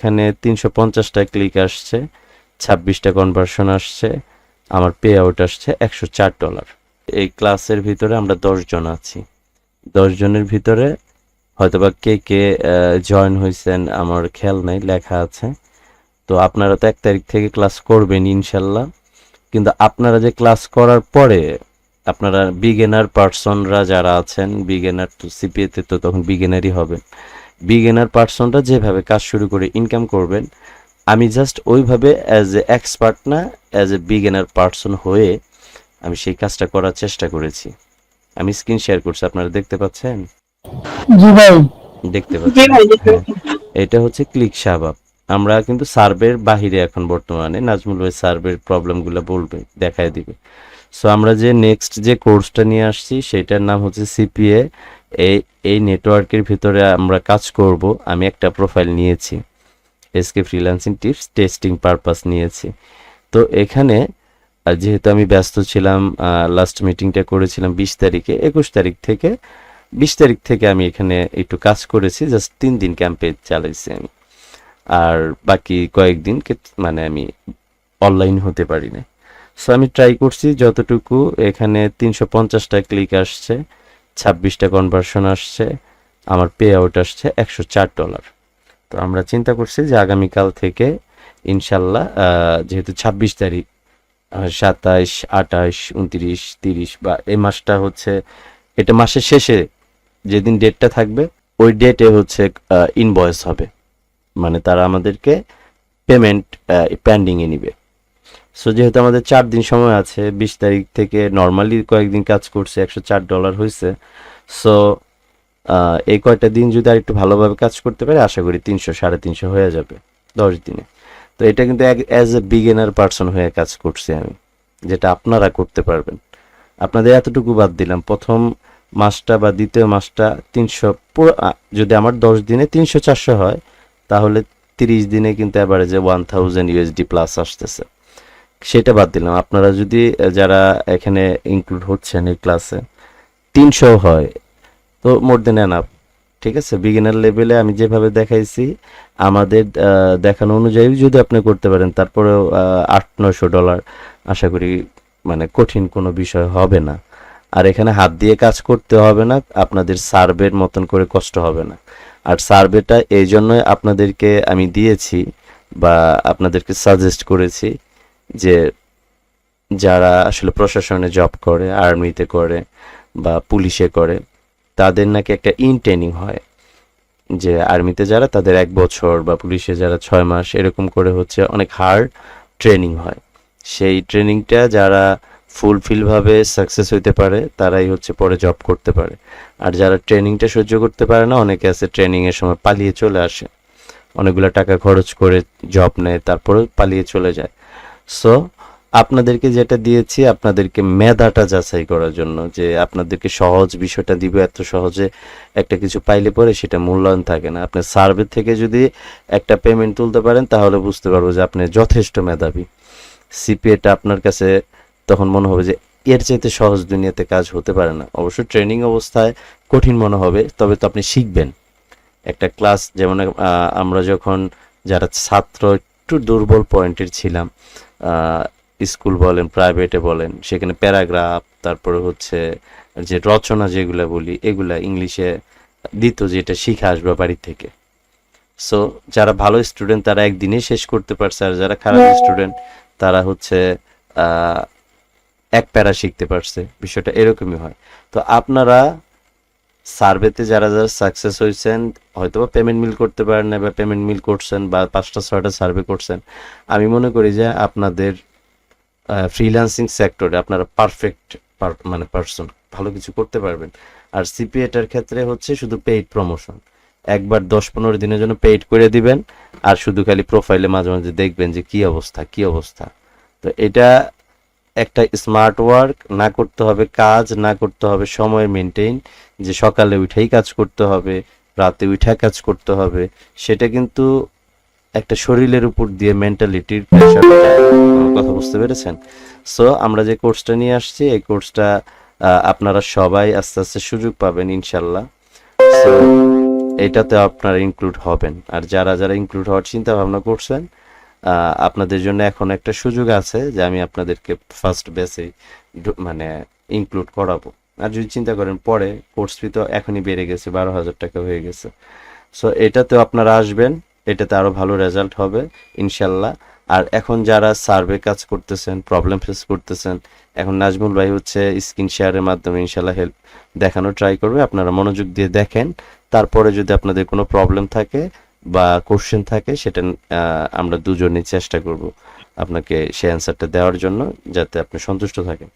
এখানে তিনশো পঞ্চাশটা ক্লিক আসছে, ছাব্বিশটা কনভার্সন আসছে, আমার পে আউট আসছে একশো চার ডলার এই ক্লাসের ভিতরে আমরা দশ জন আছি। দশ জনের ভিতরে হয়তোবা কে কে জয়েন হয়েছেন আমার খেয়াল নাই, লেখা আছে। তো আপনারা তো এক তারিখ থেকে ক্লাস করবেন ইনশাল্লাহ। কিন্তু আপনারা যে ক্লাস করার পরে আপনারা বিগেনার পার্সনরা যারা আছেন বিগেনার তো সিপিএতে তো তখন বিগেনারই হবেন। বিগেনার পার্সনরা যেভাবে কাজ শুরু করে ইনকাম করবেন আমি জাস্ট ওইভাবে অ্যাজ এ এক্সপার্ট না অ্যাজ এ বিগেনার পার্সন হয়ে আমি সেই কাজটা করার চেষ্টা করেছি। আমি স্ক্রিন শেয়ার করছি আপনারা দেখতে পাচ্ছেন? জি ভাই। দেখতে জি পাচ্ছেন? হ্যাঁ। এটা হচ্ছে ক্লিক শাহবাব আমরা কিন্তু সার্ভের বাহিরে এখন বর্তমানে নাজমুল ভাই সার্ভের প্রবলেমগুলো বলবে দেখায় দিবে। সো আমরা যে নেক্সট যে কোর্সটা নিয়ে আসছি সেটার নাম হচ্ছে সিপিএ এই এই নেটওয়ার্কের ভিতরে আমরা কাজ করব। আমি একটা প্রোফাইল নিয়েছি। SK freelancing tips testing purpose নিয়েছি। তো এখানে যেহেতু আমি ব্যস্ত ছিলাম লাস্ট মিটিংটা করেছিলাম বিশ তারিখে, একুশ তারিখ থেকে, বিশ তারিখ থেকে আমি এখানে একটু কাজ করেছি জাস্ট তিন দিন ক্যাম্পে চালাইছি আমি। আর বাকি কয়েকদিন মানে আমি অনলাইন হতে পারি না সো আমি ট্রাই করছি, যতটুকু এখানে তিনশো পঞ্চাশটা ক্লিক আসছে ছাব্বিশটা কনভার্সন আসছে, আমার পে আউট আসছে একশো চার ডলার তো আমরা চিন্তা করছি যে আগামীকাল থেকে ইনশাল্লাহ যেহেতু ছাব্বিশ তারিখ সাতাইশ আঠাশ উনত্রিশ, তিরিশ বা এই মাসটা হচ্ছে, এটা মাসের শেষে যেদিন ডেটটা থাকবে, ওই ডেটে হচ্ছে ইনভয়েস হবে। মানে তারা আমাদেরকে পেমেন্ট প্যান্ডিংয়ে নিবে। সো যেহেতু আমাদের চার দিন সময় আছে, বিশ তারিখ থেকে নর্মালি কয়েকদিন কাজ করছে, একশো চার ডলার হয়েছে সো এই কয়টা দিন যদি আর একটু ভালোভাবে কাজ করতে পারে, আশা করি তিনশো, সাড়ে তিনশো হয়ে যাবে দশ দিনে। তো এটা কিন্তু অ্যাজ এ বিগিনার পার্সন হয়ে কাজ করছি আমি, যেটা আপনারা করতে পারবেন। আপনাদের এতটুকু বাদ দিলাম, প্রথম মাসটা বা দ্বিতীয় মাসটা তিনশো, পুরো যদি আমার দশ দিনে তিনশো চারশো হয়, তাহলে তিরিশ দিনে কিন্তু অ্যাভারেজে ওয়ান থাউজেন্ড ইউএসডি প্লাস আসতেছে। সেটা বাদ দিলাম। আপনারা যদি যারা এখানে ইনক্লুড হচ্ছেন এই ক্লাসে তিনশো হয়, তো মোর দেন অ্যানাপ ঠিক আছে? বিগিনার লেভেলে আমি যেভাবে দেখাইছি, আমাদের দেখানো অনুযায়ী যদি আপনি করতে পারেন, তারপরেও আট নশো ডলার আশা করি মানে কঠিন কোনো বিষয় হবে না। আর এখানে হাত দিয়ে কাজ করতে হবে না, আপনাদের সার্ভের মতন করে কষ্ট হবে না। আর সার্ভেটা এই জন্যই আপনাদেরকে আমি দিয়েছি, বা আপনাদেরকে সাজেস্ট করেছি যে যারা আসলে প্রশাসনে জব করে আর্মিতে করে বা পুলিশে করে, তাদের নাকি একটা ইন ট্রেনিং হয়। যে আর্মিতে যারা, তাদের এক বছর বা পুলিশে যারা ছয় মাস, এরকম করে হচ্ছে অনেক হার্ড ট্রেনিং হয়। সেই ট্রেনিংটা যারা ফুলফিলভাবে সাকসেস হইতে পারে, তারাই হচ্ছে পরে জব করতে পারে। আর যারা ট্রেনিংটা সহ্য করতে পারে না, অনেকে আছে ট্রেনিংয়ের সময় পালিয়ে চলে আসে। অনেকগুলো টাকা খরচ করে জব নেয় তারপরে পালিয়ে চলে যায়। সো আপনাদেরকে যেটা দিয়েছি, আপনাদেরকে মেধাটা যাচাই করার জন্য, যে আপনাদেরকে সহজ বিষয়টা দিব, এত সহজে একটা কিছু পাইলে পরে সেটা মূল্যায়ন থাকে না। আপনি সার্ভে থেকে যদি একটা পেমেন্ট তুলতে পারেন, তাহলে বুঝতে পারব যে আপনি যথেষ্ট মেধাবী। সিপিএটা আপনার কাছে তখন মনে হবে যে এর চাইতে সহজ দুনিয়াতে কাজ হতে পারে না। অবশ্য ট্রেনিং অবস্থায় কঠিন মনে হবে, তবে তো আপনি শিখবেন। একটা ক্লাস যেমন আমরা যখন যারা ছাত্র একটু দুর্বল পয়েন্টের ছিলাম। স্কুল বলেন প্রাইভেটে বলেন সেখানে প্যারাগ্রাফ তারপরে হচ্ছে যে রচনা যেগুলো বলি এগুলা ইংলিশে দিত যেটা শিখে আসবে বাড়ি থেকে। সো যারা ভালো স্টুডেন্ট তারা একদিনে শেষ করতে পারছে আর যারা খারাপ স্টুডেন্ট তারা হচ্ছে আহ, এক প্যারা শিখতে পারছে। বিষয়টা এরকমই হয়। তো আপনারা সার্ভেতে যারা যারা সাকসেস হয়েছেন হয়তো বা পেমেন্ট মিল করতে পারেন না বা পেমেন্ট মিল করছেন বা পাঁচটা, ছয়টা সার্ভে করছেন, আমি মনে করি যে আপনাদের ফ্রিল্যান্সিং সেক্টরে আপনারা পারফেক্ট মানে পারসন ভালো কিছু করতে পারবেন। আর সিপিএটার ক্ষেত্রে হচ্ছে শুধু পেইড প্রমোশন একবার দশ পনেরো দিনের জন্য পেইড করে দিবেন, আর শুধু খালি প্রোফাইলে মাঝে মাঝে দেখবেন যে কি অবস্থা কি অবস্থা। তো এটা একটা স্মার্ট ওয়ার্ক না করতে হবে কাজ, না করতে হবে সময় মেনটেন যে সকালে উঠেই কাজ করতে হবে, রাতে উঠে কাজ করতে হবে, সেটা কিন্তু একটা শরীরের উপর দিয়ে মেন্টালিটির প্রেশার কথা বুঝতে পেরেছেন? সো আমরা যে কোর্সটা নিয়ে আসছি, এই কোর্সটা আপনারা সবাই আস্তে আস্তে সুযোগ পাবেন, ইনশাল্লাহ। সো এটাতে আপনারা ইনক্লুড হবেন। আর যারা যারা ইনক্লুড হওয়ার চিন্তা ভাবনা করছেন আপনাদের জন্য এখন একটা সুযোগ আছে যে আমি আপনাদেরকে ফার্স্ট বেসে মানে ইনক্লুড করাবো। আর যদি চিন্তা করেন, পরে কোর্স ফি তো এখনই বেড়ে গেছে, বারো হাজার টাকা হয়ে গেছে। সো এটাতেও আপনারা আসবেন, এটাতে আরও ভালো রেজাল্ট হবে, ইনশাল্লাহ। আর এখন যারা সার্ভে কাজ করতেছেন প্রবলেম ফেস করতেছেন, এখন নাজমুল ভাই হচ্ছে স্ক্রিন শেয়ারের মাধ্যমে ইনশাল্লাহ হেল্প দেখানো ট্রাই করবে। আপনারা মনোযোগ দিয়ে দেখেন, তারপরে যদি আপনাদের কোনো প্রবলেম থাকে বা কোশ্চেন থাকে, সেটা আমরা দুজনেই চেষ্টা করব আপনাকে সেই অ্যান্সারটা দেওয়ার জন্য, যাতে আপনি সন্তুষ্ট থাকেন।